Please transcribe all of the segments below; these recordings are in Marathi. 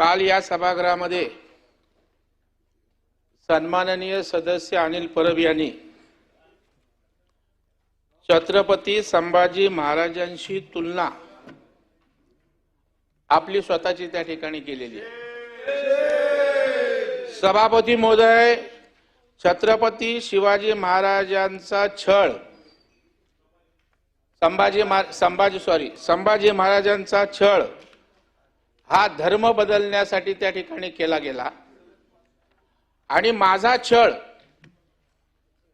काल या सभागृहामध्ये सन्माननीय सदस्य अनिल परब यांनी छत्रपती संभाजी महाराजांशी तुलना आपली स्वतःची त्या ठिकाणी केलेली आहे. सभापती महोदय छत्रपती शिवाजी महाराजांचा छळ संभाजी महा- संभाजी सॉरी संभाजी महाराजांचा छळ हा धर्म बदलण्यासाठी त्या ठिकाणी केला गेला. आणि माझा छळ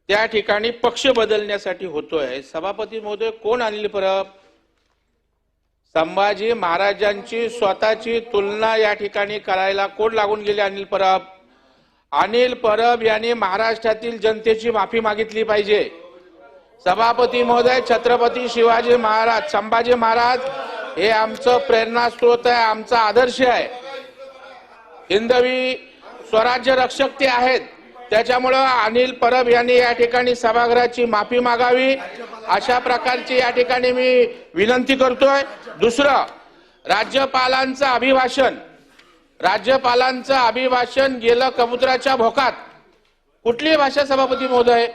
त्या ठिकाणी पक्ष बदलण्यासाठी होतोय. सभापती महोदय कोण आणली परब? संभाजी महाराजांची स्वतःची तुलना या ठिकाणी करायला कोण लागून गेले अनिल परब? अनिल परब यांनी महाराष्ट्रातील जनतेची माफी मागितली पाहिजे. सभापती महोदय छत्रपती शिवाजी महाराज संभाजी महाराज हे आमचं प्रेरणास्त्रोत आहे आमचा आदर्श आहे. हिंदवी स्वराज्य रक्षक ते आहेत. त्याच्यामुळं अनिल परब यांनी या ठिकाणी सभागृहाची माफी मागावी. अशा प्रकारची या ठिकाणी मी विनंती करतोय. दुसरं राज्यपालांचं अभिभाषण. राज्यपालांचं अभिभाषण गेलं कबुतराच्या भोकात. कुठली भाषा सभापती महोदय?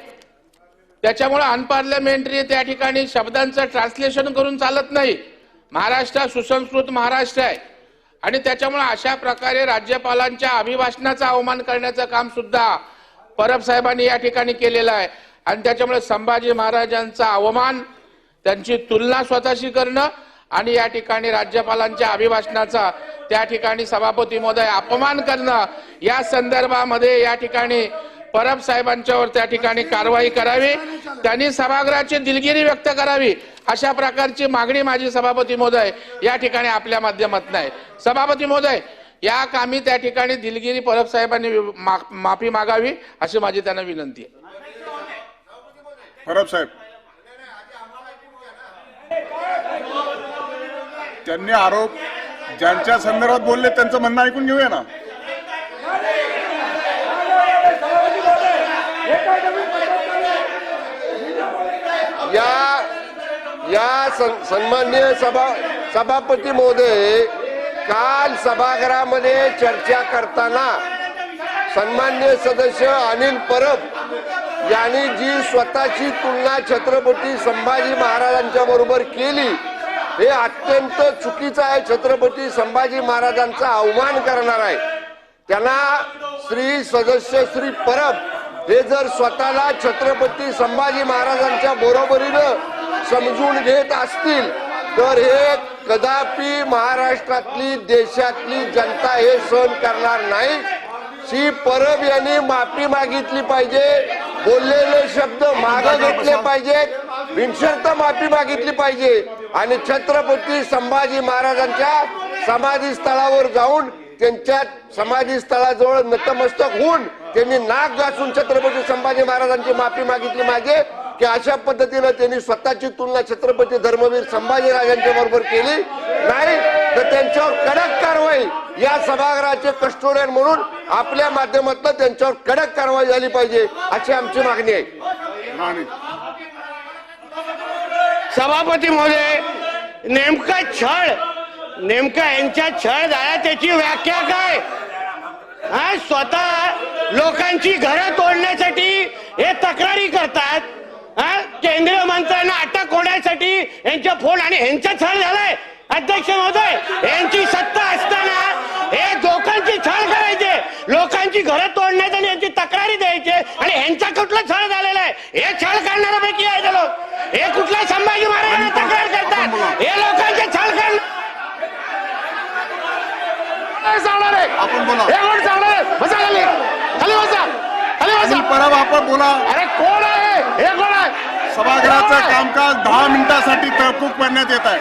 त्याच्यामुळे अनपार्लमेंटरी त्या ठिकाणी शब्दांचं ट्रान्सलेशन करून चालत नाही. महाराष्ट्र सुसंस्कृत महाराष्ट्र आहे. आणि त्याच्यामुळे अशा प्रकारे राज्यपालांच्या अभिभाषणाचा अवमान करण्याचं काम सुद्धा परब साहेबांनी या ठिकाणी केलेलं आहे. आणि त्याच्यामुळे संभाजी महाराजांचा अवमान त्यांची तुलना स्वतःशी करणं आणि या ठिकाणी राज्यपालांच्या अभिभाषणाचा त्या ठिकाणी सभापती महोदय अपमान करणं या संदर्भामध्ये या ठिकाणी परब साहेबांच्यावर त्या ठिकाणी कारवाई करावी. त्यांनी सभागृहाची दिलगिरी व्यक्त करावी. अशा प्रकारची मागणी माझी सभापती महोदय या ठिकाणी आपल्या माध्यमातून आहे. सभापती महोदय या कामी त्या ठिकाणी दिलगिरी परब साहेबांनी मा- माफी मागावी अशी माझी त्यांना विनंती आहे. परब साहेब. त्यांनी आरोप ज्यांच्या संदर्भात बोलले त्यांचं म्हणणं ऐकून घेऊया ना. या सन- सन्माननीय सभा सभापती महोदय काल सभागृहामध्ये चर्चा करताना सन्मान्य सदस्य अनिल परब यांनी जी स्वतःची तुलना छत्रपती संभाजी महाराजांच्या बरोबर केली हे अत्यंत चुकीचं आहे. छत्रपती संभाजी महाराजांचा अवमान करणार आहे. त्यांना श्री सदस्य श्री परब हे जर स्वतःला छत्रपती संभाजी महाराजांच्या बरोबरीनं समजून घेत असतील तर हे कदापि महाराष्ट्रातली देशातली जनता हे सहन करणार नाही. श्री परब यांनी माफी मागितली पाहिजे बोललेले शब्द मागे घेतले पाहिजेत बिनशर्त माफी मागितली पाहिजे आणि छत्रपती संभाजी महाराजांच्या समाधी स्थळावर जाऊन त्यांच्या समाधी स्थळाजवळ नतमस्तक होऊन त्यांनी नाक घासून छत्रपती संभाजी महाराजांची माफी मागितली मागे की अशा पद्धतीनं त्यांनी स्वतःची तुलना छत्रपती धर्मवीर संभाजी राजांच्या बरोबर केली. नाही तर त्यांच्यावर कडक कारवाई या सभागृहाचे कस्टोडियन म्हणून आपल्या माध्यमातून त्यांच्यावर कडक कारवाई झाली पाहिजे अशी आमची मागणी आहे. सभापती महोदय नेमका छळ नेमका यांच्या छळ झाला त्याची व्याख्या काय? हा स्वतः लोकांची घरं तोडण्यासाठी हे तक्रारी करतात हा केंद्रीय मंत्र्यांना अटक होण्यासाठी यांच्या फोन आणि यांचा छळ झालाय. अध्यक्ष महोदय यांची सत्ता असताना हे लोकांची छळ करायचे. लोकांची घरं तोडण्याचे आणि यांची तक्रारी द्यायचे. आणि ह्यांचा कुठला छळ झालेला आहे? हे छळ करणाऱ्यापैकी आहे ते लोक. हे कुठल्या संभाजी महाराजांना तक्रार करतात? हे लोकांचे छळ करणार सांगणार आहे. आपण बोला. हे कोण सांगणार आहे? बसा खाली. खाली बसा. खाली बसा. परब आपण बोला अरे कोण आहे हे कोण आहे सभागृहाचं कामकाज दहा मिनिटासाठी तहकूब करण्यात येत आहे.